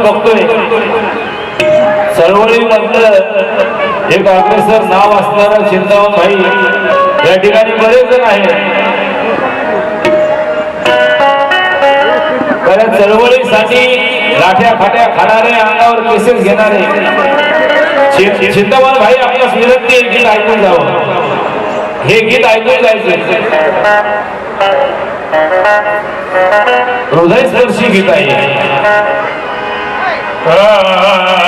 लहानपणापासून बघतोय. चळवळी मधलं एक अग्रेसर नाव असणारा चिंतामण भाई या ठिकाणी बरेच जण आहेत. कारण चळवळीसाठी लाठ्या फाट्या खाणारे अंगावर केसेस घेणारे. चि- भाई आपल्यास विनंती एक गीत ऐकून जावं. हे गीत ऐकून जायचं हृदयस्पर्शी गीत आहे. Ah.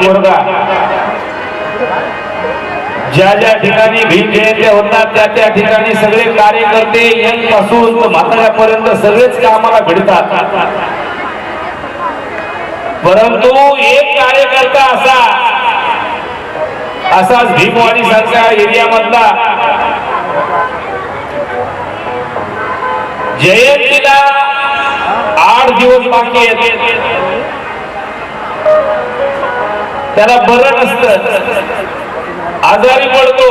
पोरगा. ज्या ज्या ठिकाणी भीम जयंत्या होतात त्या त्या ठिकाणी सगळे कार्यकर्ते यंगपासून म्हाताऱ्यापर्यंत सगळेच कामाला भिडतात. परंतु एक कार्यकर्ता असा असाच भीमवाडी सारख्या एरियामधला. जयंतीला आठ दिवस बाकी आहेत. त्याला बरं नसतं. आजारी पडतो.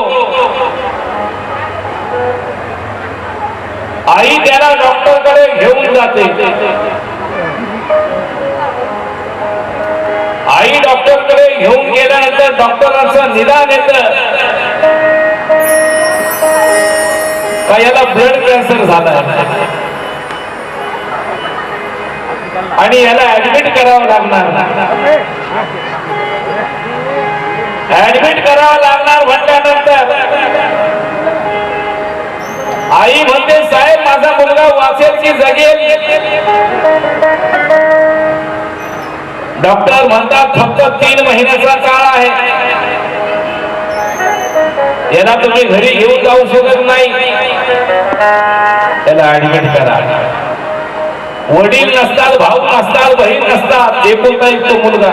आई त्याला डॉक्टरकडे घेऊन जाते. आई डॉक्टरकडे घेऊन गेल्यानंतर डॉक्टरांचं निदान येतं. का याला ब्लड कॅन्सर झाला आणि याला ऍडमिट करावं लागणार. ऍडमिट करावं लागणार म्हटल्यानंतर. आई म्हणते साहेब माझा मुलगा वाचेल की जगेल. डॉक्टर म्हणतात फक्त तीन महिन्याचा काळ आहे. याला तुम्ही घरी घेऊन जाऊ शकत नाही. त्याला ऍडमिट करा. वडील नसतात भाऊ नसतात बहीण नसतात एकूण एक तो मुलगा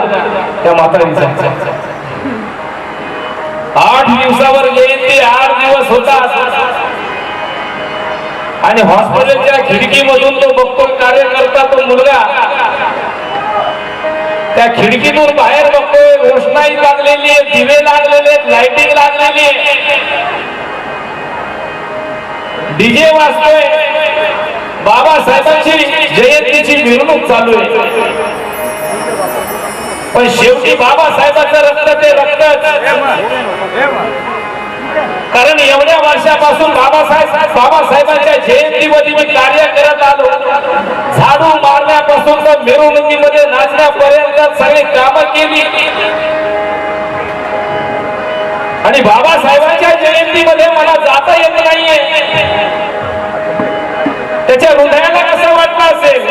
त्या म्हातारीचा. आठ दिवसावर जयंती आठ दिवस होता आणि हॉस्पिटलच्या खिडकीमधून तो बघतो कार्यकर्ता तो मुलगा. त्या खिडकीतून बाहेर बघतोय रोषणाई लागलेली आहे दिवे लागलेले आहेत लाइटिंग लागलेली आहे. डीजे वाजतोय. बाबासाहेबांची जयंतीची मिरवणूक चालू आहे. पण शेवटी बाबासाहेबांचं रक्त ते रक्त कारण एवढ्या वर्षापासून बाबासाहेब बाबासाहेबांच्या जयंतीमध्ये मी कार्य करत आलो. झाडू मारण्यापासून तर मिरवणुकीमध्ये नाचण्यापर्यंत सगळी कामं केली. आणि बाबासाहेबांच्या जयंतीमध्ये मला जाता येत नाहीये. त्याच्या हृदयाला कसं वाटलं असेल?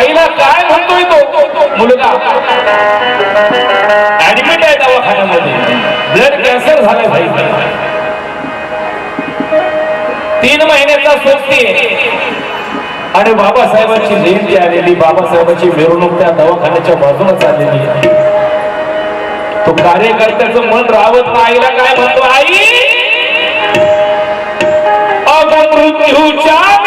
आईला काय म्हणतोय तो? मुलगा. ऍडमिट आहे दवाखान्यामध्ये. ब्लड कॅन्सर झालंय भाई. तीन महिन्याचा सोबती आणि बाबासाहेबांची जयंती आलेली बाबासाहेबांची मिरवणूक त्या दवाखान्याच्या बाजूनच आलेली आहे. तो कार्यकर्त्याचं मन रावत आईला काय म्हणतो आई पाहण्यास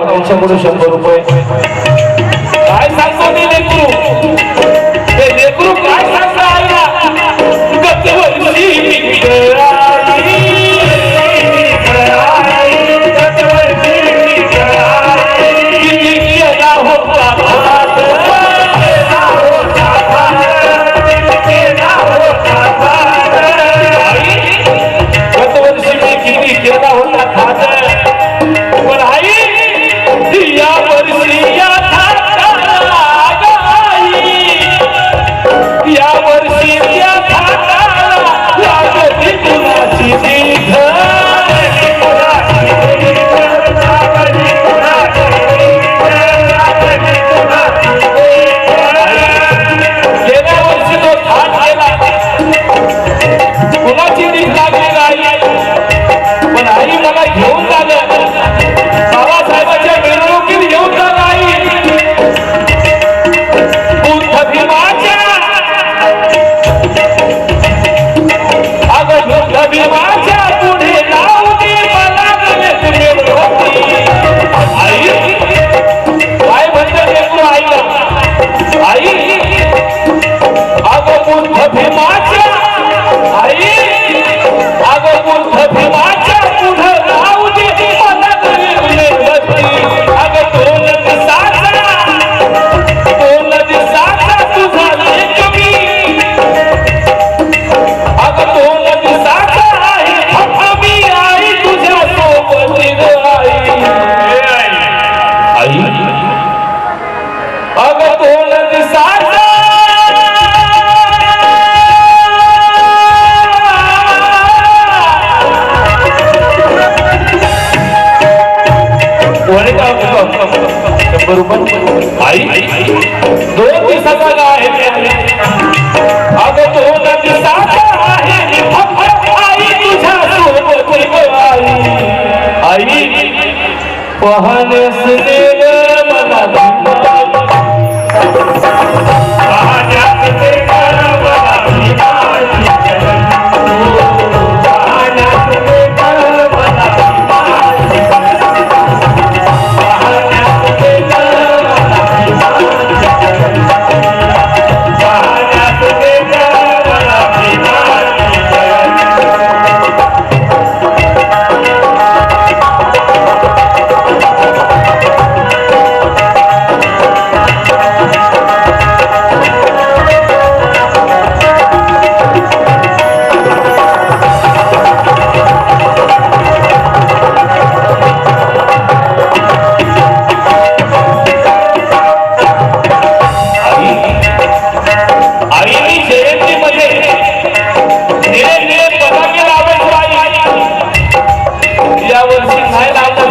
काय काय का त्यांच्याकडून शंभर रुपये काय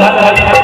Obrigado.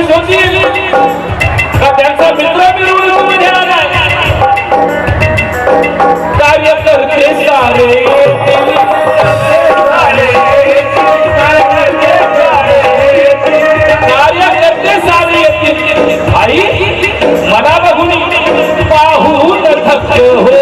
खुश होतील का त्यांचा मित्र मिळवून घेणार कार्य करते सारे आई मना बघून पाहून थकतो हो.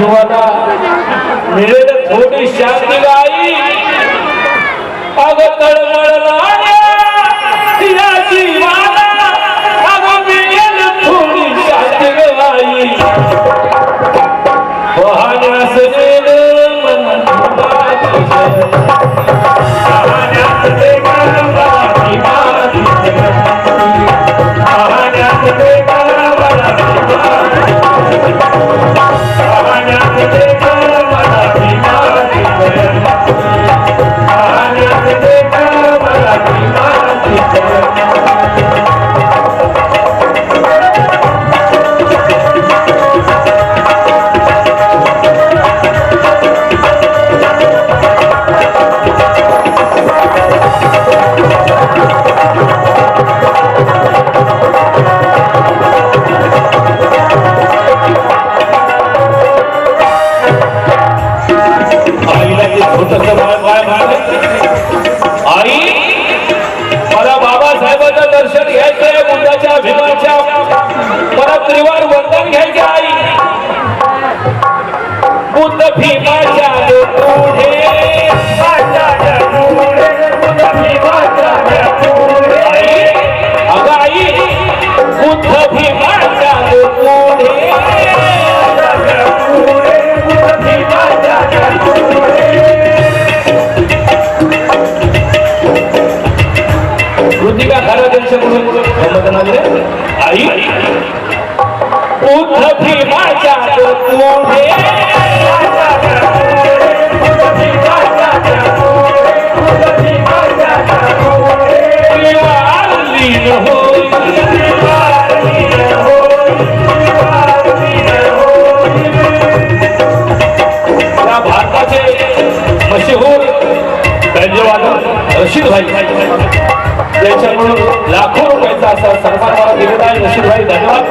juara وتتبعك हरी बुद्ध भीमाच्या भारताचे मशहूर रंजवाद रशीद भाई. ज्याच्याकडून लाखो रुपयाचा असा सन्मान दिलेला नशीबभाई धन्यवाद.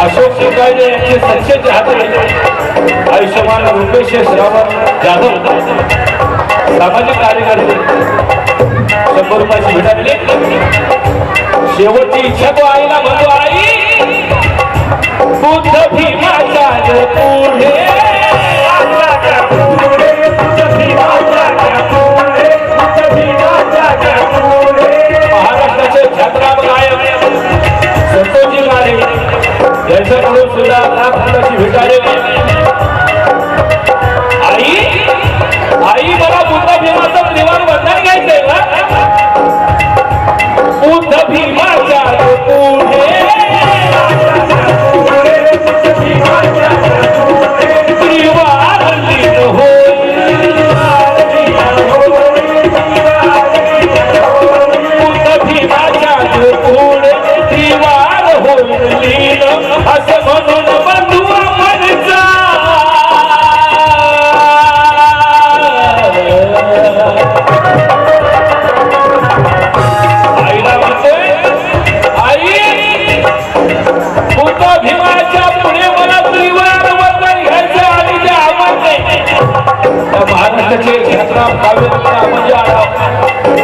अशोक शिवकायने यांचे संशयाचे हात आयुष्यमान मुंबईश श्रावण जाधव. सामाजिक कार्यकर्ते. शंभर रुपयाची भेटावली शेवटची इच्छा तो आईला म्हणतो आई बुद्ध पुढे त्यांच्याकडून सुद्धा लाख फुलाची अपना भव्य अपना मजा आ रहा